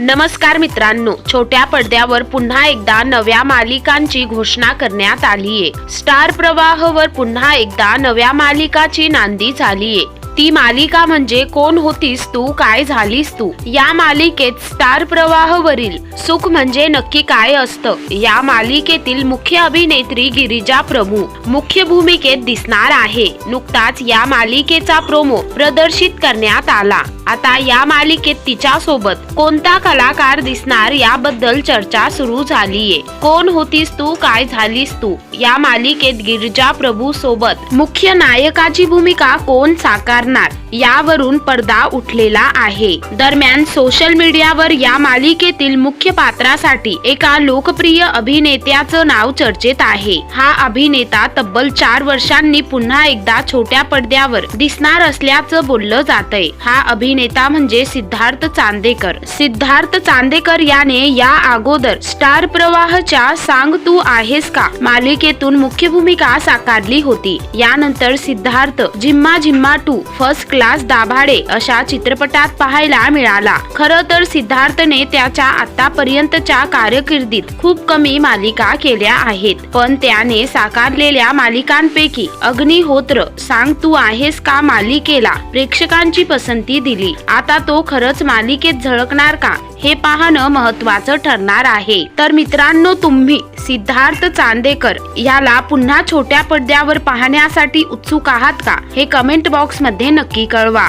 नमस्कार मित्रांनो छोट्या पडद्यावर पुन्हा एकदा नव्या मालिकांची घोषणा करण्यात आलीये. स्टार प्रवाहवर पुन्हा एकदा नव्या मालिकाची नांदी झालीये. ती मालिका म्हणजे कोण होतीस तू काय झालीस तू? या मालिकेत स्टार प्रवाहवरील सुख म्हणजे नक्की काय असतं? या मालिकेतील मुख्य अभिनेत्री गिरिजा प्रभू मुख्य भूमिकेत दिसणार आहे. नुकताच या मालिकेचा प्रोमो प्रदर्शित करण्यात आला. आता या मालिकेत तिच्यासोबत कोणता कलाकार दिसणार याबद्दल चर्चा सुरू झालीये. कोण होतीस तू? काय झालीस तू? या मालिकेत गिरिजा प्रभू सोबत मुख्य नायकाची भूमिका कोण साकारणार? यावरून पडदा उठलेला आहे. दरम्यान सोशल मीडियावर या मालिकेतील मुख्य पात्रासाठी एका लोकप्रिय अभिनेत्याचं नाव चर्चेत आहे. हा अभिनेता तब्बल चार वर्षांनी पुन्हा एकदा छोट्या पडद्यावर दिसणार असल्याचं बोललं जातंय. हा अभिनेता म्हणजे सिद्धार्थ चांदेकर. सिद्धार्थ चांदेकर याने या अगोदर स्टार प्रवाहच्या सांग तू आहेस का मालिकेतून मुख्य भूमिका साकारली होती. यानंतर Siddharth Jhimma Jhimma two first class Dabhade अशा चित्रपटात पाहायला मिळाला. खरं तर सिद्धार्थने त्याच्या आतापर्यंतच्या कारकिर्दीत खूप कमी मालिका केल्या आहेत. पण त्याने साकारलेल्या मालिकांपैकी अग्निहोत्र सांग तू आहेस का मालिकेला प्रेक्षकांची पसंती दिली. आता तो खरंच मालिकेत झळकणार का? हे पाहणं महत्वाचं ठरणार आहे. तर मित्रांनो तुम्ही सिद्धार्थ चांदेकर याला पुन्हा छोट्या पडद्यावर पाहण्यासाठी उत्सुक आहात का? हे कमेंट बॉक्समध्ये नक्की कळवा.